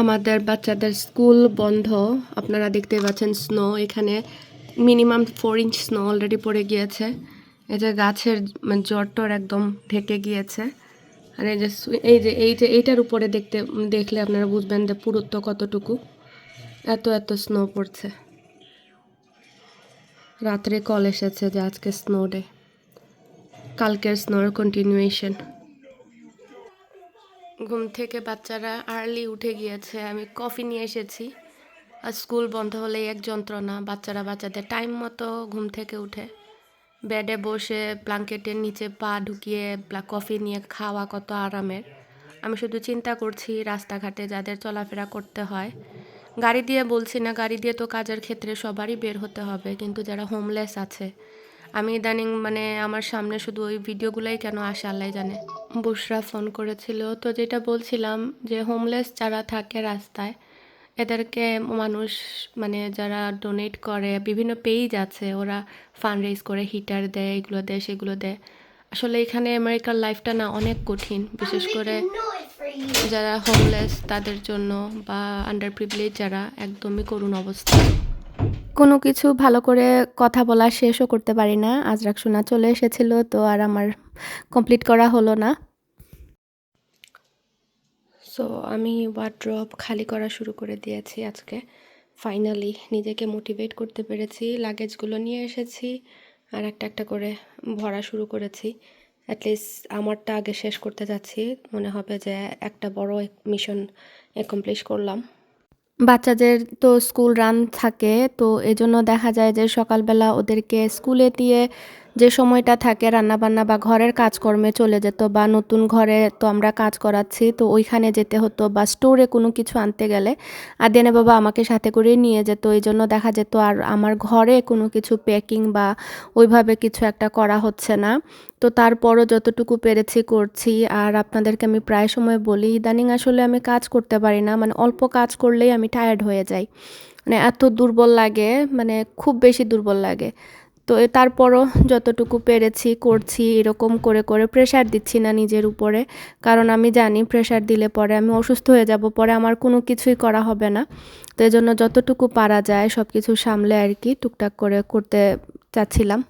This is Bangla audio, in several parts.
আমাদের বাচ্চাদের স্কুল বন্ধ। আপনারা দেখতে পাচ্ছেন স্নো এখানে। Minimum four inch snow already পড়ে গিয়েছে। এই যে গাছের মানে জটটর একদম ঢেকে গিয়েছে। আর এই যে এই যে এই যে এইটার উপরে দেখতে দেখলে আপনারা বুঝবেন যে পুরুত্ব কতটুকু। এত এত স্নো পড়ছে। রাত্রে কল এসেছে যে আজকে স্নো ডে কালকের স্নোর কন্টিনিউয়েশন ঘুম থেকে বাচ্চারা আর্লি উঠে গিয়েছে, আমি কফি নিয়ে এসেছি। আর স্কুল বন্ধ হলেই এক যন্ত্রণা, বাচ্চারা বাচ্চাদের টাইম মতো ঘুম থেকে উঠে। বেডে বসে ব্লাঙ্কেটের নিচে পা ঢুকিয়ে কফি নিয়ে খাওয়া কত আরামের। আমি শুধু চিন্তা করছি রাস্তাঘাটে যাদের চলাফেরা করতে হয়। গাড়ি দিয়ে বলছি না, গাড়ি দিয়ে তো কাজের ক্ষেত্রে সবারই বের হতে হবে, কিন্তু যারা হোমলেস আছে আমি ইদানিং মানে আমার সামনে শুধু ওই ভিডিওগুলোই কেন আসে আল্লাহ জানে। বুসরা ফোন করেছিল তো যেটা বলছিলাম যে হোমলেস যারা থাকে রাস্তায় এদেরকে মানুষ মানে যারা ডোনেট করে বিভিন্ন পেজ আছে ওরা ফান্ড রেজ করে হিটার দেয় এগুলো দেয় সেগুলো দেয়। আসলে এখানে আমেরিকার লাইফটা না অনেক কঠিন বিশেষ করে যারা হোমলেস তাদের জন্য বা আন্ডার প্রিভিলেজ যারা একদমই করুণ অবস্থা। কোনো কিছু ভালো করে কথা বলা শেষও করতে পারি না। আজরাক শোনা চলে এসেছিল, তো আর আমার কমপ্লিট করা হলো না। সো আমি ওয়ার্ড্রপ খালি করা শুরু করে দিয়েছি আজকে। ফাইনালি নিজেকে মোটিভেট করতে পেরেছি লাগেজগুলো নিয়ে এসেছি, আর একটা একটা করে ভরা শুরু করেছি। অ্যাটলিস্ট আমারটা আগে শেষ করতে যাচ্ছি মনে হবে যে একটা বড় মিশন অ্যাকমপ্লিশ করলাম। বাচ্চাদের তো স্কুল রান থাকে তো এজন্য দেখা যায় যে সকালবেলা ওদেরকে স্কুলে দিয়ে যে সময়টা থাকে রান্নাবান্না বা ঘরের কাজকর্মে চলে যেত বা নতুন ঘরে তো আমরা কাজ করাচ্ছি, তো ওইখানে যেতে হতো বা স্টোরে কোনো কিছু আনতে গেলে আর দেনে বাবা আমাকে সাথে করে নিয়ে যেত। এই জন্য দেখা যেত আর আমার ঘরে কোনো কিছু প্যাকিং বা ওইভাবে কিছু একটা করা হচ্ছে না। তো তারপরও যতটুকু পেরেছি করছি। আর আপনাদেরকে আমি প্রায় সময় বলি, ইদানিং আসলে আমি কাজ করতে পারি না মানে অল্প কাজ করলেই আমি টায়ার্ড হয়ে যাই। মানে এত দুর্বল লাগে মানে খুব বেশি দুর্বল লাগে। তো তারপরও যতটুকু পেরেছি, করছি, এরকম করে করে প্রেশার দিচ্ছি না নিজের উপরে। কারণ আমি জানি প্রেশার দিলে পরে আমি অসুস্থ হয়ে যাব, পরে আমার কোনো কিছুই করা হবে না। তো এই জন্য যতটুকু পারা যায় সব কিছু সামলে আর কি টুকটাক করে করতে চাচ্ছিলাম।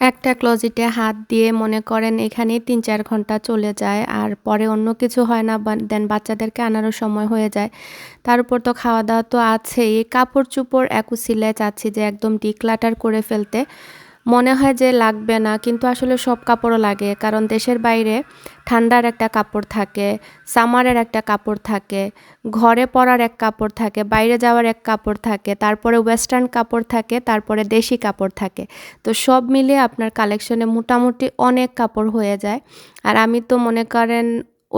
একটা ক্লোজিটে হাত দিয়ে মনে করেন এখানেই তিন চার ঘণ্টা চলে যায়, আর পরে অন্য কিছু হয় না দেন বাচ্চাদেরকে আনারও সময় হয়ে যায়। তার উপর তো খাওয়া দাওয়া তো আছেই। কাপড় চোপড় একুশিলে চাচ্ছি যে একদম ডিক্লাটার করে ফেলতে। মনে হয় যে লাগবে না, কিন্তু আসলে সব কাপড়ও লাগে। কারণ দেশের বাইরে ঠান্ডার একটা কাপড় থাকে, সামারের একটা কাপড় থাকে, ঘরে পরার এক কাপড় থাকে, বাইরে যাওয়ার এক কাপড় থাকে, তারপরে ওয়েস্টার্ন কাপড় থাকে, তারপরে দেশি কাপড় থাকে। তো সব মিলিয়ে আপনার কালেকশনে মোটামুটি অনেক কাপড় হয়ে যায়। আর আমি তো মনে করেন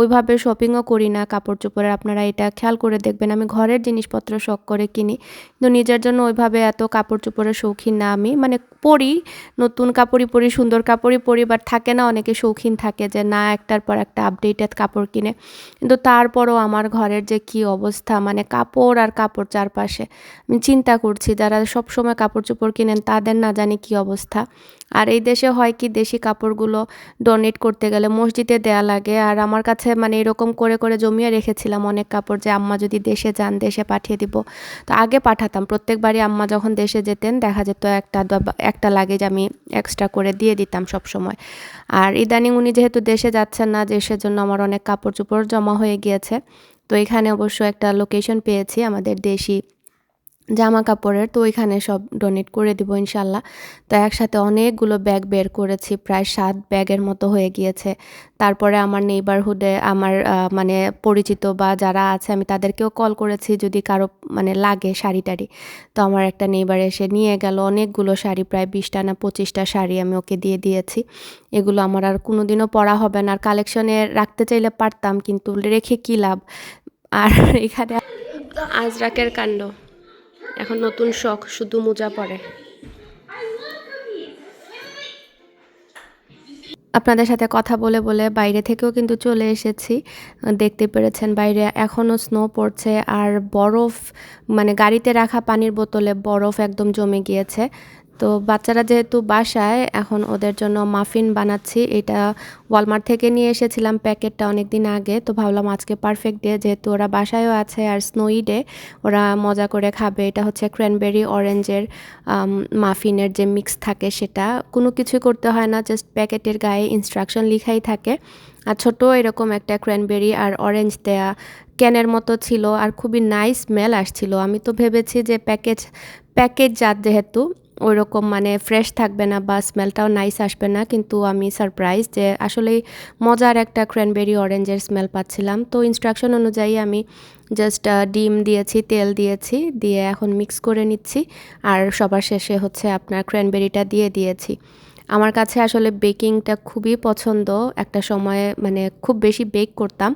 ওইভাবে শপিংও করি না কাপড় চোপড়ের, আপনারা এটা খেয়াল করে দেখবেন। আমি ঘরের জিনিসপত্র শখ করে কিনি, কিন্তু নিজের জন্য ওইভাবে এত কাপড় চোপড়ের শৌখিন না আমি। মানে পরি নতুন কাপড়ই পরি, সুন্দর কাপড়ই পরি বাট থাকে না, অনেকে শৌখিন থাকে যে না, একটার পর একটা আপডেটেড কাপড় কিনে। কিন্তু তারপরও আমার ঘরের যে কি অবস্থা মানে কাপড় আর কাপড় চারপাশে, আমি চিন্তা করছি যারা সবসময় কাপড় চোপড় কিনেন, তাদের না জানি কি অবস্থা। আর এই দেশে হয় কি, দেশি কাপড়গুলো ডোনেট করতে গেলে মসজিদে দেয়া লাগে, আর আমার কাছে মানে এরকম করে করে জমিয়ে রেখেছিলাম অনেক কাপড় যে আম্মা যদি দেশে যান, দেশে পাঠিয়ে দিব। তো আগে পাঠাতাম, প্রত্যেকবারই আম্মা যখন দেশে যেতেন, দেখা যেত একটা একটা লাগেজ আমি এক্সট্রা করে দিয়ে দিতাম সব সময়। আর ইদানিং উনি যেহেতু দেশে যাচ্ছেন না দেশের জন্য আমার অনেক কাপড় চোপড় জমা হয়ে গিয়েছে। তো এখানে অবশ্য একটা লোকেশন পেয়েছি আমাদের দেশি জামা কাপড়ের তো ওইখানে সব ডোনেট করে দিব ইনশাল্লাহ। তো একসাথে অনেকগুলো ব্যাগ বের করেছি, প্রায় সাত ব্যাগের মতো হয়ে গিয়েছে। তারপরে আমার নেইবারহুডে আমার মানে পরিচিত বা যারা আছে, আমি তাদেরকেও কল করেছি যদি কারও মানে লাগে শাড়ি টাড়ি। তো আমার একটা নেইবার এসে নিয়ে গেল অনেকগুলো শাড়ি, প্রায় বিশটা না পঁচিশটা শাড়ি আমি ওকে দিয়ে দিয়েছি। এগুলো আমার আর কোনোদিনও পরা হবে না। আর কালেকশনে রাখতে চাইলে পারতাম, কিন্তু রেখে কী লাভ? আর এখানে আজরাকের কাণ্ড। এখন নতুন শখ শুধু মোজা পরে। আপনাদের সাথে কথা বলে বলে বাইরে থেকেও কিন্তু চলে এসেছি। দেখতে পেরেছেন বাইরে এখনও স্নো পড়ছে আর বরফ মানে গাড়িতে রাখা পানির বোতলে বরফ একদম জমে গিয়েছে। তো বাচ্চারা যেহেতু বাসায়, এখন ওদের জন্য মাফিন বানাচ্ছি। এটা ওয়ালমার্ট থেকে নিয়ে এসেছিলাম প্যাকেটটা অনেক দিন আগে। তো ভাবলাম আজকে পারফেক্ট ডে যেহেতু ওরা বাসায়ও আছে আর স্নোই ডে ওরা মজা করে খাবে। এটা হচ্ছে ক্র্যানবেরি অরেঞ্জের মাফিনের যে মিক্স থাকে সেটা। কোনো কিছুই করতে হয় না জাস্ট প্যাকেটের গায়ে ইনস্ট্রাকশন লিখাই থাকে। আর ছোট এরকম একটা ক্র্যানবেরি আর অরেঞ্জ দেয়া ক্যানের মতো ছিল। আর খুবই নাইস স্মেল আসছিল। আমি তো ভেবেছি যে প্যাকেজ প্যাকেজ জাত যেহেতু ওই রকম মানে ফ্রেশ থাকবে না বা স্মেলটাও নাইস আসবে না, কিন্তু আমি সারপ্রাইজ যে আসলেই মজার একটা ক্র্যানবেরি অরেঞ্জের স্মেল পাচ্ছিলাম। তো ইনস্ট্রাকশন অনুযায়ী আমি জাস্ট ডিম দিয়েছি, তেল দিয়েছি, দিয়ে এখন মিক্স করে নিচ্ছি আর সবার শেষে হচ্ছে আপনার ক্র্যানবেরিটা দিয়ে দিয়েছি। আমার কাছে আসলে বেকিংটা খুবই পছন্দ। একটা সময়ে মানে খুব বেশি বেক করতাম।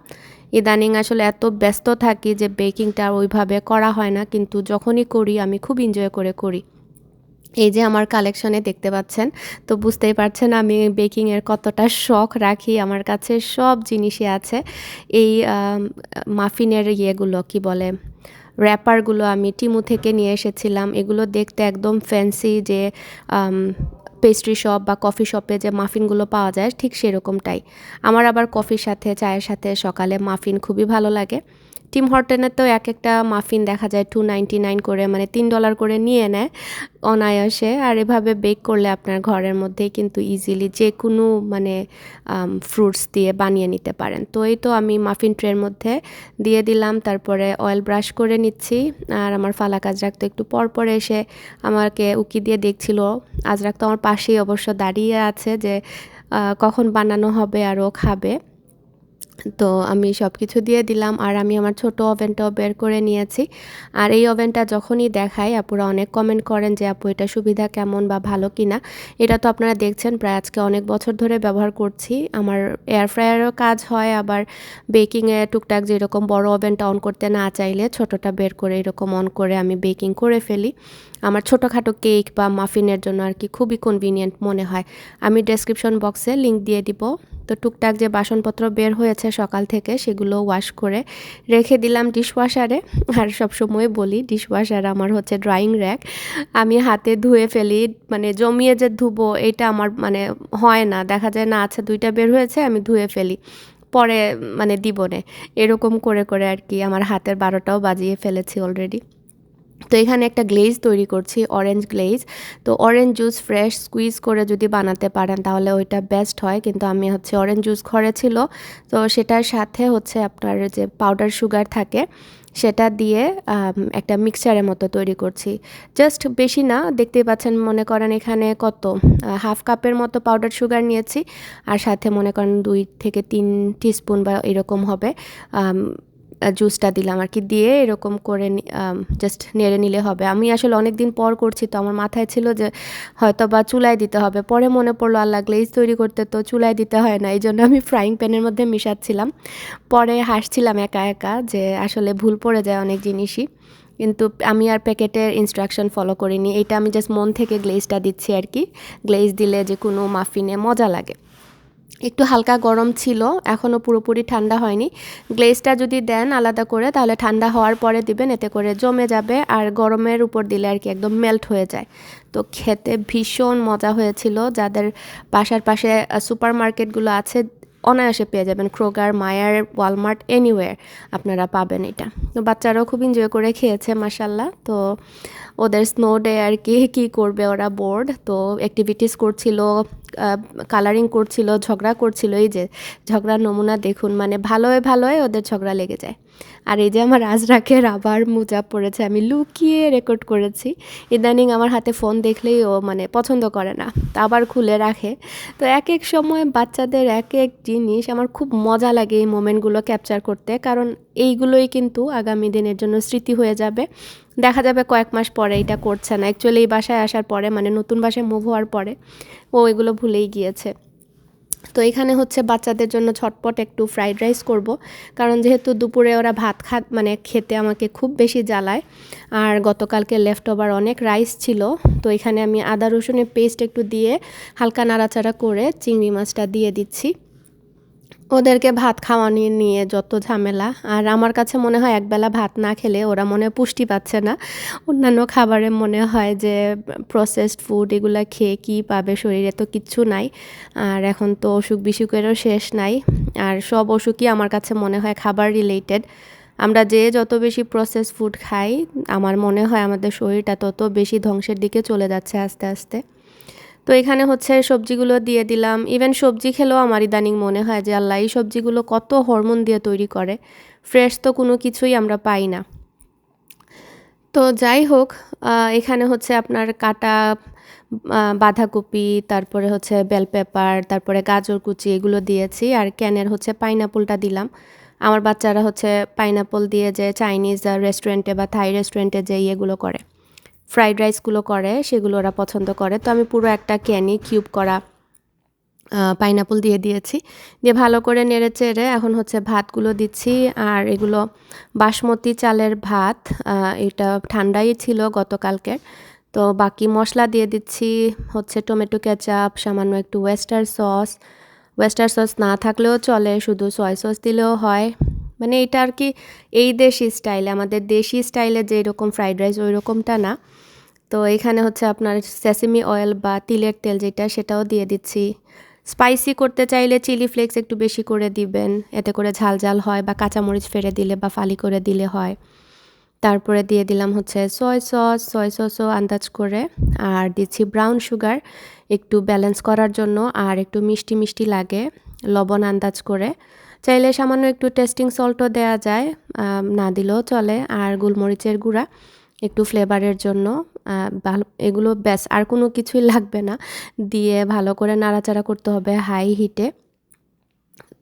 ইদানিং আসলে এত ব্যস্ত থাকি যে বেকিংটা ওইভাবে করা হয় না, কিন্তু যখনই করি আমি খুব এনজয় করে করি। এই যে আমার কালেকশনে দেখতে পাচ্ছেন, তো বুঝতেই পারছেন আমি বেকিংয়ের কতটা শখ রাখি, আমার কাছে সব জিনিসই আছে। এই মাফিনের ইয়েগুলো কি বলে র্যাপারগুলো আমি টিমু থেকে নিয়ে এসেছিলাম, এগুলো দেখতে একদম ফ্যান্সি যে পেস্ট্রি শপ বা কফি শপে যে মাফিনগুলো পাওয়া যায়, ঠিক সেরকমটাই। আমার আবার কফির সাথে, চায়ের সাথে সকালে মাফিন খুবই ভালো লাগে। টিম হর্টনের তো এক একটা মাফিন দেখা যায় টু নাইনটি নাইন করে মানে তিন ডলার করে নিয়ে নেয় অনায়াসে। আর এভাবে বেক করলে আপনার ঘরের মধ্যেই কিন্তু ইজিলি যে কোনো মানে ফ্রুটস দিয়ে বানিয়ে নিতে পারেন। তো এই তো আমি মাফিন ট্রের মধ্যে দিয়ে দিলাম, তারপরে অয়েল ব্রাশ করে নিচ্ছি। আর আমার ফালাক আজরাক তো একটু পর পরে এসে আমাকে উকি দিয়ে দেখছিল। আজরাক তো আমার পাশেই অবশ্য দাঁড়িয়ে আছে যে কখন বানানো হবে আর ও খাবে। তো আমি সব কিছু দিয়ে দিলাম আর আমি আমার ছোট ওভেনটাও বের করে নিয়েছি। আর এই ওভেনটা যখনই দেখাই আপুরা অনেক কমেন্ট করেন যে, আপু, এটা সুবিধা কেমন বা ভালো কি না এটা তো আপনারা দেখছেন, প্রায় আজকে অনেক বছর ধরে ব্যবহার করছি। আমার এয়ার ফ্রায়ারও কাজ হয়, আবার বেকিংয়ে টুকটাক যেরকম বড় ওভেনটা অন করতে না চাইলে ছোটোটা বের করে এরকম অন করে আমি বেকিং করে ফেলি। আমার ছোটোখাটো কেক বা মাফিনের জন্য আর কি খুবই কনভিনিয়েন্ট মনে হয়। আমি ডেসক্রিপশন বক্সে লিঙ্ক দিয়ে দিব। তো টুকটাক যে বাসনপত্র বের হয়েছে সকাল থেকে সেগুলো ওয়াশ করে রেখে দিলাম ডিশওয়াশারে আর সবসময় বলি ডিশওয়াশার আমার হচ্ছে ড্রয়িং র্যাক আমি হাতে ধুয়ে ফেলি মানে জমিয়ে যে ধুবো এটা আমার মানে হয় না। দেখা যায় না আচ্ছা দুইটা বের হয়েছে, আমি ধুয়ে ফেলি। পরে মানে দিবনে এরকম করে করে আর কি আমার হাতের বারোটাও বাজিয়ে ফেলেছি অলরেডি তো এখানে একটা গ্লেজ তৈরি করছি অরেঞ্জ গ্লেজ তো অরেঞ্জ জুস ফ্রেশ স্কুইজ করে যদি বানাতে পারেন, তাহলে ওইটা বেস্ট হয়। কিন্তু আমি হচ্ছে অরেঞ্জ জুস ঘরে ছিল, তো সেটার সাথে হচ্ছে আপনার যে পাউডার সুগার থাকে, সেটা দিয়ে একটা মিক্সচারের মতো তৈরি করছি। জাস্ট বেশি না, দেখতেই পাচ্ছেন, মনে করেন এখানে কত হাফ কাপের মতো পাউডার সুগার নিয়েছি। আর সাথে মনে করেন দুই থেকে তিন টিস্পুন বা এরকম হবে। জুসটা দিলাম আর কি। দিয়ে এরকম করে জাস্ট নেড়ে নিলে হবে। আমি আসলে অনেক দিন পর করছি তো আমার মাথায় ছিল যে হয়তো বা চুলায় দিতে হবে। পরে মনে পড়ল, আল্লাহ গ্লেজ তৈরি করতে তো চুলায় দিতে হয় না। এই জন্য আমি ফ্রাইং প্যানের মধ্যে মিশাচ্ছিলাম। পরে হাসছিলাম একা একা যে আসলে ভুল পড়ে যায় অনেক জিনিসই। কিন্তু আমি আর প্যাকেটের ইনস্ট্রাকশন ফলো করিনি। এটা আমি জাস্ট মন থেকে গ্লেজটা দিচ্ছি আর কি। গ্লেজ দিলে যে কোনো মাফিনে মজা লাগে। একটু হালকা গরম ছিল এখনও পুরোপুরি ঠান্ডা হয়নি। গ্লেজটা যদি দেন আলাদা করে, তাহলে ঠান্ডা হওয়ার পরে দিবেন, এতে করে জমে যাবে আর গরমের উপর দিলে আর কি একদম মেল্ট হয়ে যায়। তো খেতে ভীষণ মজা হয়েছিল। যাদের বাসার পাশে সুপার মার্কেটগুলো আছে, অনায়াসে পেয়ে যাবেন। ক্রোগার মায়ার ওয়ালমার্ট এনিওয়ার আপনারা পাবেন এটা। তো বাচ্চারাও খুব এনজয় করে খেয়েছে মাসাল্লাহ তো ওদের স্নো ডে আর কি, কী করবে ওরা বোর্ড তো অ্যাক্টিভিটিস করছিল কালারিং করছিল, ঝগড়া করছিল, এই যে ঝগড়ার নমুনা দেখুন মানে ভালোয় ভালোয় ওদের ঝগড়া লেগে যায়। আর এই যে আমার রাজরাখের আবার মোজা পড়েছে আমি লুকিয়ে রেকর্ড করেছি। ইদানিং আমার হাতে ফোন দেখলেই ও মানে পছন্দ করে না, তা আবার খুলে রাখে। তো এক এক সময় বাচ্চাদের এক এক জিনিস আমার খুব মজা লাগে এই মোমেন্টগুলো ক্যাপচার করতে, কারণ এইগুলোই কিন্তু আগামী দিনের জন্য স্মৃতি হয়ে যাবে। দেখা যাবে কয়েক মাস পরে এটা করছে না। অ্যাকচুয়ালি এই বাসায় আসার পরে মানে নতুন বাসায় মুভ হওয়ার পরে, ও এগুলো ভুলেই গিয়েছে। তো এখানে হচ্ছে বাচ্চাদের জন্য ছটপট একটু ফ্রাইড রাইস করব। কারণ যেহেতু দুপুরে ওরা ভাত খা মানে খেতে আমাকে খুব বেশি জ্বালায়। আর গতকালকে লেফট ওভার অনেক রাইস ছিল। তো এখানে আমি আদা রসুনের পেস্ট একটু দিয়ে হালকা নাড়াচাড়া করে চিংড়ি মাছটা দিয়ে দিচ্ছি। ওদেরকে ভাত খাওয়ানি নিয়ে যত ঝামেলা। আর আমার কাছে মনে হয় একবেলা ভাত না খেলে ওরা মনে পুষ্টি পাচ্ছে না। অন্যান্য খাবারে মনে হয় যে প্রসেসড ফুড এগুলো খেয়ে কী পাবে শরীরে তো কিচ্ছু নাই। আর এখন তো অসুখ বিসুখেরও শেষ নাই। আর সব অসুখই আমার কাছে মনে হয় খাবার রিলেটেড আমরা যে যত বেশি প্রসেস ফুড খাই, আমার মনে হয় আমাদের শরীরটা তত বেশি ধ্বংসের দিকে চলে যাচ্ছে আস্তে আস্তে। তো এখানে হচ্ছে সবজিগুলো দিয়ে দিলাম। ইভেন সবজি খেলেও আমার ইদানিং মনে হয় যে আল্লাহ, এই সবজিগুলো কত হরমোন দিয়ে তৈরি করে। ফ্রেশ তো কোনো কিছুই আমরা পাই না। তো যাই হোক এখানে হচ্ছে আপনার কাটা বাঁধাকপি, তারপরে হচ্ছে বেল পেপার তারপরে গাজর কুচি এগুলো দিয়েছি। আর ক্যানের হচ্ছে পাইনাপলটা দিলাম। আমার বাচ্চারা হচ্ছে পাইনাপল দিয়ে যে চাইনিজ রেস্টুরেন্টে বা থাই রেস্টুরেন্টে যে ইয়েগুলো করে। ফ্রাইড রাইসগুলো করে, সেগুলো ওরা পছন্দ করে। তো আমি পুরো একটা ক্যানি কিউব করা পাইনাপল দিয়ে দিয়েছি। দিয়ে ভালো করে নেড়ে চেড়ে এখন হচ্ছে ভাতগুলো দিচ্ছি। আর এগুলো বাসমতি চালের ভাত এটা ঠান্ডাই ছিল গতকালকের। তো বাকি মশলা দিয়ে দিচ্ছি হচ্ছে টমেটো কেচাপ, সামান্য একটু ওয়েস্টার সস ওয়েস্টার সস না থাকলেও চলে, শুধু সয় সস দিলেও হয়। মানে এটা আর কি এই দেশি স্টাইলে, আমাদের দেশি স্টাইলে যে এরকম ফ্রাইড রাইস ওই রকমটা না। তো এখানে হচ্ছে আপনার সেসিমি অয়েল বা তিলের তেল যেটা, সেটাও দিয়ে দিচ্ছি। স্পাইসি করতে চাইলে চিলি ফ্লেক্স একটু বেশি করে দিবেন, এতে করে ঝাল ঝাল হয় বা কাঁচামরিচ ফেলে দিলে বা ফালি করে দিলে হয়। তারপরে দিয়ে দিলাম হচ্ছে সয় সস সয় সসও আন্দাজ করে, আর দিচ্ছি ব্রাউন সুগার একটু ব্যালেন্স করার জন্য, আর একটু মিষ্টি মিষ্টি লাগে, লবণ আন্দাজ করে। চাইলে সামান্য একটু টেস্টিং সল্টও দেওয়া যায় না দিলেও চলে। আর গোলমরিচের গুঁড়া একটু ফ্লেভারের জন্য ভালো, এগুলো ব্যাস, আর কোনো কিছুই লাগবে না। দিয়ে ভালো করে নাড়াচাড়া করতে হবে হাই হিটে।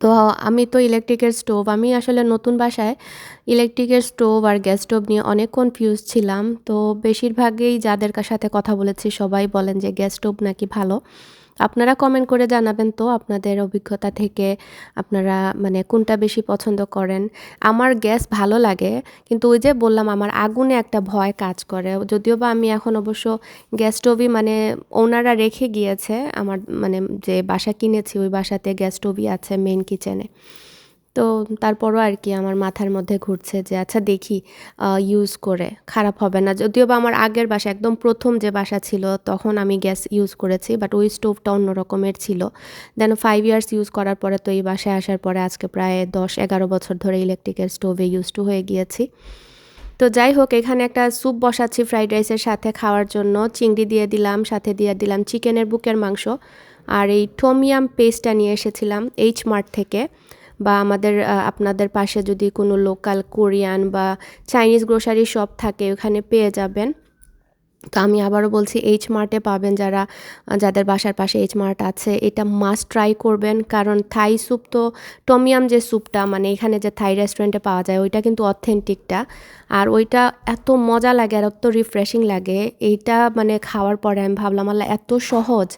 তো আমি তো ইলেকট্রিকের স্টোভ, আমি আসলে নতুন বাসায় ইলেকট্রিকের স্টোভ আর গ্যাস স্টোভ নিয়ে অনেক কনফিউজ ছিলাম। তো বেশিরভাগই যাদের সাথে কথা বলেছি সবাই বলেন যে গ্যাস স্টোভ নাকি ভালো। আপনারা কমেন্ট করে জানাবেন তো আপনাদের অভিজ্ঞতা থেকে, আপনারা মানে কোনটা বেশি পছন্দ করেন। আমার গ্যাস ভালো লাগে, কিন্তু ওই যে বললাম আমার আগুনে একটা ভয় কাজ করে। যদিও বা আমি এখন অবশ্য গ্যাস স্টোভই মানে ওনারা রেখে গিয়েছে, আমার মানে যে বাসা কিনেছি ওই বাসাতে গ্যাস স্টোভই আছে মেন কিচেনে তো তারপরও আর কি আমার মাথার মধ্যে ঘুরছে যে আচ্ছা দেখি ইউজ করে, খারাপ হবে না। যদিও বা আমার আগের বাসা একদম প্রথম যে বাসা ছিল, তখন আমি গ্যাস ইউজ করেছি বাট ওই স্টোভটা অন্য রকমের ছিল। দেন ফাইভ ইয়ার্স ইউজ করার পরে তো এই বাসায় আসার পরে আজকে প্রায় দশ, এগারো বছর ধরে ইলেকট্রিকের স্টোভে ইউজ টু হয়ে গিয়েছি। তো যাই হোক, এখানে একটা স্যুপ বসাচ্ছি ফ্রাইড রাইসের সাথে খাওয়ার জন্য। চিংড়ি দিয়ে দিলাম, সাথে দিয়ে দিলাম চিকেনের বুকের মাংস। আর এই টোমিয়াম পেস্টটা নিয়ে এসেছিলাম এইচ মার্ট থেকে। বা আমাদের আপনাদের পাশে যদি কোনো লোকাল কোরিয়ান বা চাইনিজ গ্রোসারি শপ থাকে, ওখানে পেয়ে যাবেন। তো আমি আবারও বলছি এইচ মার্টে পাবেন যারা, যাদের বাসার পাশে এইচ মার্ট আছে। এটা মাস্ট ট্রাই করবেন, কারণ থাই স্যুপ তো টমিয়াম যে স্যুপটা মানে এখানে যে থাই রেস্টুরেন্টে পাওয়া যায়, ওইটা কিন্তু অথেন্টিকটা আর ওইটা এত মজা লাগে আর এত রিফ্রেশিং লাগে। এইটা মানে খাওয়ার পরে আমি ভাবলাম, আল্লাহ, এত সহজ।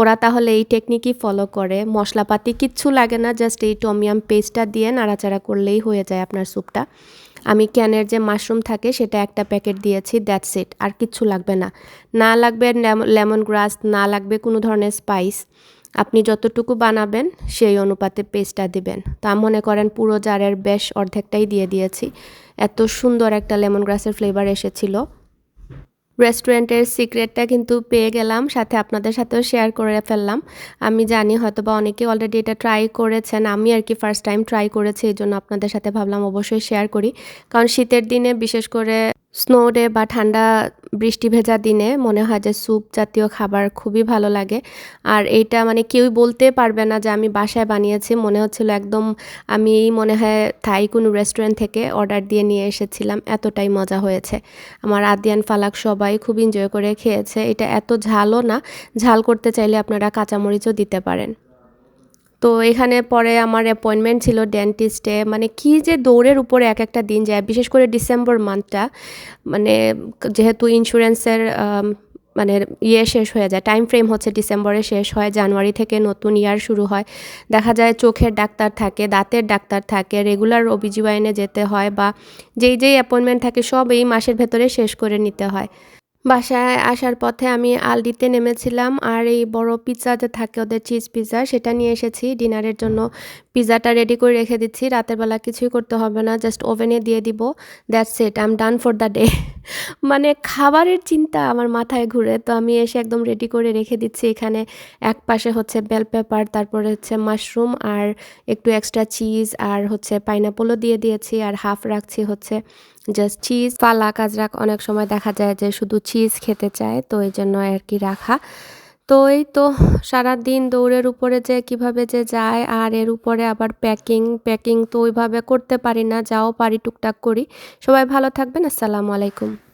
ওরা তাহলে এই টেকনিকই ফলো করে। মশলাপাতি কিচ্ছু লাগে না জাস্ট এই টমিয়াম পেস্টটা দিয়ে নাড়াচাড়া করলেই হয়ে যায় আপনার স্যুপটা আমি ক্যানের যে মাশরুম থাকে সেটা একটা প্যাকেট দিয়েছি দ্যাটস ইট আর কিচ্ছু লাগবে না। না লাগবে লেমন গ্রাস, না লাগবে কোনো ধরনের স্পাইস আপনি যতটুকু বানাবেন, সেই অনুপাতে পেস্টটা দিবেন। তা মনে করেন পুরো জারের বেশ অর্ধেকটাই দিয়ে দিয়েছি। এত সুন্দর একটা লেমন গ্রাসের ফ্লেভার এসেছিল। রেস্টুরেন্টের সিক্রেটটা কিন্তু পেয়ে গেলাম, সাথে আপনাদের সাথেও শেয়ার করে ফেললাম। আমি জানি হয়তো বা অনেকে অলরেডি এটা ট্রাই করেছেন, আমি আর কি ফার্স্ট টাইম ট্রাই করেছি, এই জন্য আপনাদের সাথে ভাবলাম অবশ্যই শেয়ার করি। কারণ শীতের দিনে বিশেষ করে স্নো ডে বা ঠান্ডা বৃষ্টি ভেজা দিনে মনে হয় যে স্যুপ জাতীয় খাবার খুবই ভালো লাগে। আর এইটা মানে কেউই বলতে পারবে না যে আমি বাসায় বানিয়েছি। মনে হচ্ছিল একদম আমি মনে হয় থাই কোনো রেস্টুরেন্ট থেকে অর্ডার দিয়ে নিয়ে এসেছিলাম। এতটাই মজা হয়েছে। আমার আদিয়ান ফালাক সবাই খুব এনজয় করে খেয়েছে। এটা এত ঝালও না। ঝাল করতে চাইলে আপনারা কাঁচামরিচও দিতে পারেন। তো এখানে পরে আমার অ্যাপয়েন্টমেন্ট ছিল ডেন্টিস্টে মানে কি যে দৌড়ের উপরে এক একটা দিন যায়, বিশেষ করে ডিসেম্বর মান্থটা মানে যেহেতু ইন্স্যুরেন্সের মানে ইয়ে শেষ হয়ে যায় টাইম ফ্রেম হচ্ছে ডিসেম্বরে শেষ হয় জানুয়ারি থেকে নতুন ইয়ার শুরু হয়। দেখা যায় চোখের ডাক্তার থাকে, দাঁতের ডাক্তার থাকে রেগুলার ওবিজিওয়াইনে যেতে হয় বা যেই যেই অ্যাপয়েন্টমেন্ট থাকে, সব এই মাসের ভেতরে শেষ করে নিতে হয়। বাসায় আসার পথে আমি আলডিতে নেমেছিলাম আর এই বড় পিৎজা যে থাকে ওদের চিজ পিৎজা, সেটা নিয়ে এসেছি। ডিনারের জন্য পিৎজাটা রেডি করে রেখে দিচ্ছি। রাতের বেলা কিছুই করতে হবে না জাস্ট ওভেনে দিয়ে দিব। That's it I am done for the day মানে খাবারের চিন্তা আমার মাথায় ঘুরে, তো আমি এসে একদম রেডি করে রেখে দিচ্ছি। এখানে এক পাশে হচ্ছে বেল পেপার তারপরে হচ্ছে মাশরুম আর একটু এক্সট্রা চিজ আর হচ্ছে পাইনাপলও দিয়ে দিয়েছি। আর হাফ রাখছি হচ্ছে জাস্ট চিজ পালা কাজরাক অনেক সময় দেখা যায় যে শুধু চিজ খেতে চায়, তো এই জন্য আর কি রাখা। তো এই তো সারা দিন দৌড়ের উপরে যে কীভাবে যে যায়, আর এর উপরে আবার প্যাকিং প্যাকিং তো ওইভাবে করতে পারি না, যাও পারি, টুকটাক করি। সবাই ভালো থাকবেন, আসসালামু আলাইকুম।